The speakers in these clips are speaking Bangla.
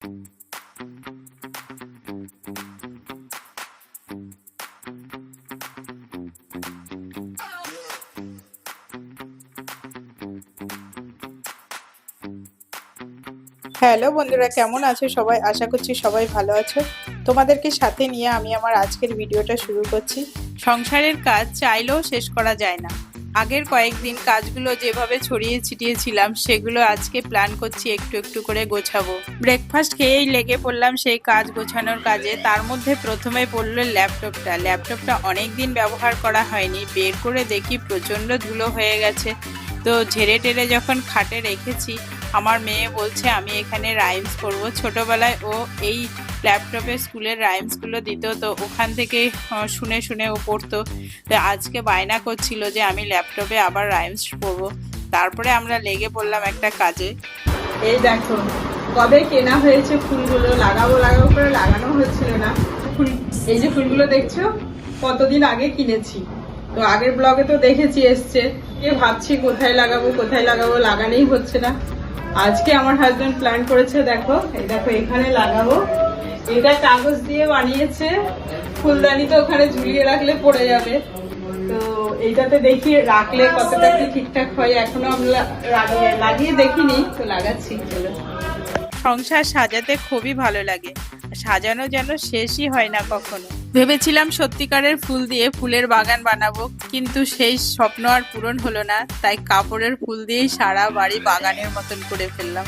হ্যালো বন্ধুরা, কেমন আছো সবাই? আশা করছি সবাই ভালো আছো। তোমাদেরকে সাথে নিয়ে আমি আমার আজকের ভিডিওটা শুরু করছি। সংসারের কাজ চাইলেও শেষ করা যায় না। আগের কয়েকদিন কাজগুলো যেভাবে ছড়িয়ে ছিটিয়েছিলাম, সেগুলো আজকে প্ল্যান করছি একটু একটু করে গোছাবো। ব্রেকফাস্ট খেয়েই লেগে পড়লাম সেই কাজ গোছানোর কাজে। তার মধ্যে প্রথমে পড়ল ল্যাপটপটা। ল্যাপটপটা অনেক দিন ব্যবহার করা হয়নি। বের করে দেখি প্রচণ্ড ধুলো হয়ে গেছে। তো ঝেড়ে টেরে যখন খাটে রেখেছি, আমার মেয়ে বলছে, আমি এখানে রাইমস করব। ছোটবেলায় ও এই ল্যাপটপে স্কুলের রাইমসগুলো দিত, তো ওখান থেকে শুনে শুনে ও পড়তো। তো আজকে বায়না করছিল যে আমি ল্যাপটপে আবার রাইমস পড়ব তারপরে আমরা লেগে পড়লাম একটা কাজে। এই দেখো, কবে কেনা হয়েছে ফুলগুলো? লাগাবো লাগাবো করে লাগানো হচ্ছিল না। এই যে ফুলগুলো দেখছ? কতদিন আগে কিনেছি। তো আগের ব্লগে তো দেখেছি এসছে। এ ভাবছি কোথায় লাগাবো কোথায় লাগাবো লাগানোই হচ্ছে না। আজকে আমার হাজবেন্ড প্ল্যান করেছে, দেখো, এই দেখো, এখানে লাগাবো। এটা কাগজ দিয়ে বানিয়েছে। ফুলদানি তো ওখানে ঝুলিয়ে রাখলে পড়ে যাবে। তো এইটাতে দেখি রাখলে কতটা কি ঠিকঠাক হয়। এখনও আমরা লাগিয়ে দেখিনি, তো লাগাচ্ছি সংসার সাজাতে খুবই ভালো লাগে। সাজানো যেন শেষই হয় না কখনো। ভেবেছিলাম সত্যিকারের ফুল দিয়ে ফুলের বাগান বানাবো, কিন্তু সেই স্বপ্ন আর পূরণ হলো না। তাই কাপড়ের ফুল দিয়েই সারা বাড়ি বাগানের মতন করে ফেললাম।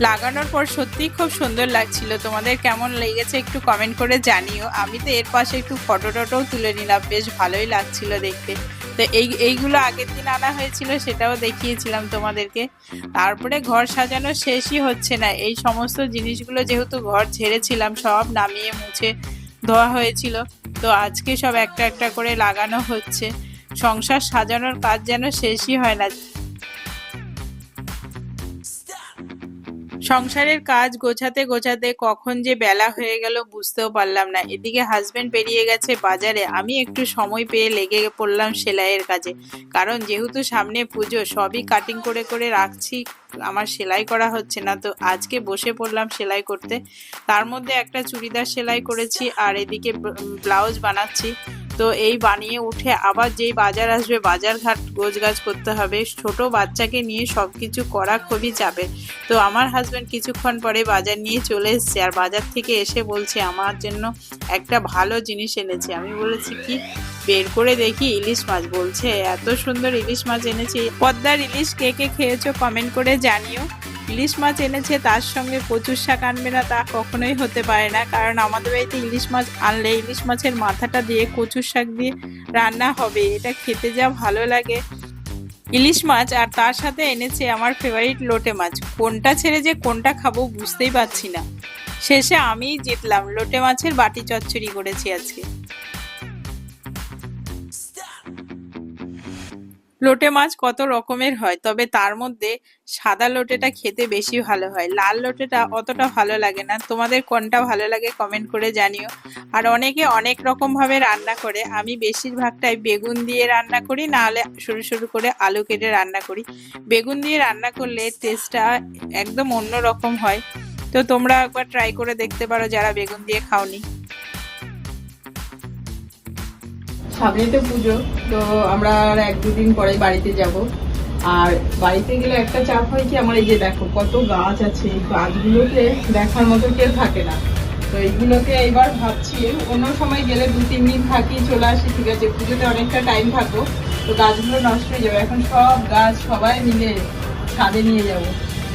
লাগানোর পর সত্যিই খুব সুন্দর লাগছিল। তোমাদের কেমন লেগেছে একটু কমেন্ট করে জানিও। আমি তো এর পাশে একটু ফটো টটোও তুলে নিলাম, বেশ ভালোই লাগছিল দেখতে। তো এই, এইগুলো আগের দিন আনা হয়েছিল, সেটাও দেখিয়েছিলাম তোমাদেরকে। তারপরে ঘর সাজানো শেষই হচ্ছে না। এই সমস্ত জিনিসগুলো যেহেতু ঘর ছেড়েছিলাম সব নামিয়ে মুছে ধোয়া হয়েছিল। তো আজকে সব একটা একটা করে লাগানো হচ্ছে। সংসার সাজানোর কাজ যেন শেষই হয় না। সংসারের কাজ গোছাতে গোছাতে কখন যে বেলা হয়ে গেল বুঝতেও পারলাম না। এদিকে হাজবেন্ড বেরিয়ে গেছে বাজারে। আমি একটু সময় পেয়ে লেগে পড়লাম সেলাইয়ের কাজে। কারণ যেহেতু সামনে পুজো, সবই কাটিং করে করে রাখছি, আমার সেলাই করা হচ্ছে না। তো আজকে বসে পড়লাম সেলাই করতে। তার মধ্যে একটা চুড়িদার সেলাই করেছি আর এদিকে ব্লাউজ বানাচ্ছি। তো এই বানিয়ে উঠে আবার যেই বাজার আসবে, বাজার ঘাট গোছগাছ করতে হবে। ছোট বাচ্চাকে নিয়ে সব কিছু করা খুবই চাপের তো আমার হাজব্যান্ড কিছুক্ষণ পরে বাজার নিয়ে চলে এসছে আর বাজার থেকে এসে বলছে, আমার জন্য একটা ভালো জিনিস এনেছে। আমি বলেছি, কি? বের করে দেখি ইলিশ মাছ। বলছে, এত সুন্দর ইলিশ মাছ এনেছি। পদ্মার ইলিশ কে কে খেয়েছো কমেন্ট করে জানিও। ইলিশ মাছ এনেছে, তার সঙ্গে কচুর শাক আনবে না, তা কখনোই হতে পারে না। কারণ আমাদের বাড়িতে ইলিশ মাছ আনলে ইলিশ মাছের মাথাটা দিয়ে কচুর শাক দিয়ে রান্না হবে, এটা খেতে যা ভালো লাগে। ইলিশ মাছ আর তার সাথে এনেছে আমার ফেভারিট লোটে মাছ। কোনটা ছেড়ে যে কোনটা খাব বুঝতেই পারছি না। শেষে আমিই জিতলাম, লোটে মাছের বাটি চচ্চড়ি করেছি আজকে। লোটে মাছ কত রকমের হয়, তবে তার মধ্যে সাদা লোটেটা খেতে বেশি ভালো হয়। লাল লোটেটা অতটা ভালো লাগে না। তোমাদের কোনটা ভালো লাগে কমেন্ট করে জানিও। আর অনেকে অনেক রকম ভাবে রান্না করে। আমি বেশিরভাগটাই বেগুন দিয়ে রান্না করি না হলে সরু সরু করে আলু কেটে রান্না করি। বেগুন দিয়ে রান্না করলে টেস্টটা একদম অন্য রকম হয়। তো তোমরা একবার ট্রাই করে দেখতে পারো যারা বেগুন দিয়ে খাওনি। সামনে তো পুজো, তো আমরা আর এক দুদিন পরে বাড়িতে যাব। আর বাড়িতে গেলে একটা চাপ হয় কি, আমার এই যে দেখো কত গাছ আছে, এই গাছগুলোকে দেখার মতো কেউ থাকে না। তো এইগুলোকে এবার ভাবছি, অন্য সময় গেলে দু, তিন দিন থাকি, চলে আসি, ঠিক আছে, পুজোতে অনেকটা টাইম থাকব। তো গাছগুলো নষ্ট হয়ে যাবে। এখন সব গাছ সবাই মিলে ছাদে নিয়ে যাব,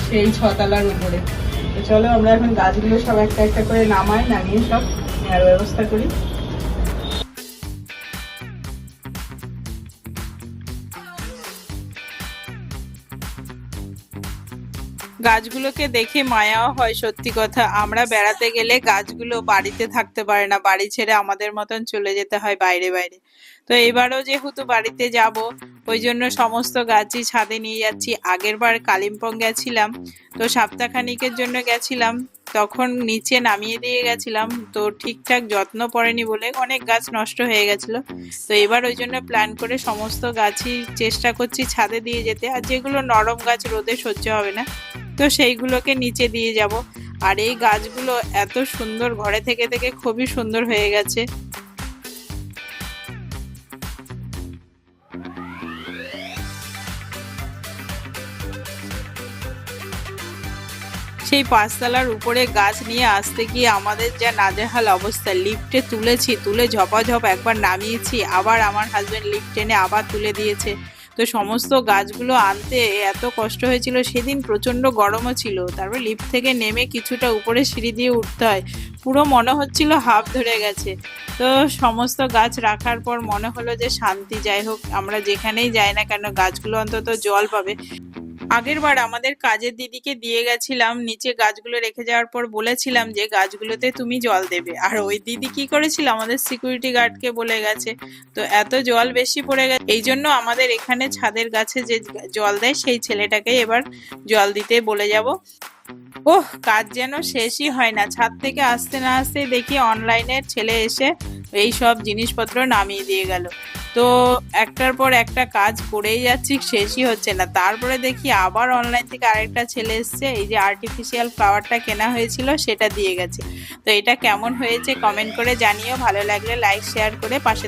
সেই ছতলার উপরে। তো চলো, আমরা এখন গাছগুলো সব একটা একটা করে নামাই, নামিয়ে সব নেওয়ার ব্যবস্থা করি। গাছগুলোকে দেখে মায়াও হয়, সত্যি কথা। আমরা বেড়াতে গেলে গাছগুলো বাড়িতে থাকতে পারে না। বাড়ি ছেড়ে আমাদের মতন চলে যেতে হয় বাইরে বাইরে। তো এবারও যেহেতু বাড়িতে যাব, ওই জন্য সমস্ত গাছই ছাদে নিয়ে যাচ্ছি। আগের বার কালিম্পং গেছিলাম, তো সপ্তাহখানিকের জন্য গেছিলাম। তখন নিচে নামিয়ে দিয়ে গেছিলাম। তো ঠিকঠাক যত্ন পড়েনি বলে অনেক গাছ নষ্ট হয়ে গেছিল। তো এবার ওই জন্য প্ল্যান করে সমস্ত গাছই চেষ্টা করছি ছাদে দিয়ে যেতে। আর যেগুলো নরম গাছ রোদে সহ্য হবে না। তো সেইগুলোকে নিচে দিয়ে যাব। আর এই গাছগুলো এত সুন্দর ঘরে থেকে থেকে খুবই সুন্দর হয়ে গেছে। সেই পাঁচতলার উপরে গাছ নিয়ে আসতে গিয়ে আমাদের যা নাজেহাল অবস্থা। লিফটে তুলেছি, তুলে ঝপাঝপ একবার নামিয়েছি, আবার আমার হাজব্যান্ড লিফট টেনে আবার তুলে দিয়েছে। তো সমস্ত গাছগুলো আনতে এত কষ্ট হয়েছিল, সেদিন প্রচণ্ড গরমও ছিল। তারপর লিফট থেকে নেমে কিছুটা উপরে সিঁড়ি দিয়ে উঠতে হয়। পুরো মনে হচ্ছিল হাফ ধরে গেছে। তো সমস্ত গাছ রাখার পর মনে হলো যে শান্তি, যাই হোক, আমরা যেখানেই যাই না কেন গাছগুলো অন্তত জল পাবে। আগের বার আমাদের কাজের দিদিকে দিয়ে গেছিলাম, নিচে গাছগুলো রেখে যাওয়ার পর বলেছিলাম যে গাছগুলোতে তুমি জল দেবে। আর ওই দিদি কি করেছিল? আমাদের সিকিউরিটি গার্ডকে বলে গেছে, তো এত জল বেশি পড়ে গেছে। এই জন্য আমাদের এখানে ছাদের গাছে যে জল দেয়, সেই ছেলেটাকে এবার জল দিতে বলে যাব। ওহ, কাজ যেন শেষই হয় না। ছাদ থেকে আসতে না আসতে দেখি অনলাইনের ছেলে এসে এই সব জিনিসপত্র নামিয়ে দিয়ে গেল। তো একটার পর একটা কাজ করেই যাচ্ছি, শেষই হচ্ছে না তারপরে দেখি আবার অনলাইন থেকে আরেকটা ছেলে এসছে, এই যে আর্টিফিশিয়াল ফ্লাওয়ারটা কেনা হয়েছিল সেটা দিয়ে গেছে তো এটা কেমন হয়েছে কমেন্ট করে জানিও, ভালো লাগলে লাইক শেয়ার করে পাশে।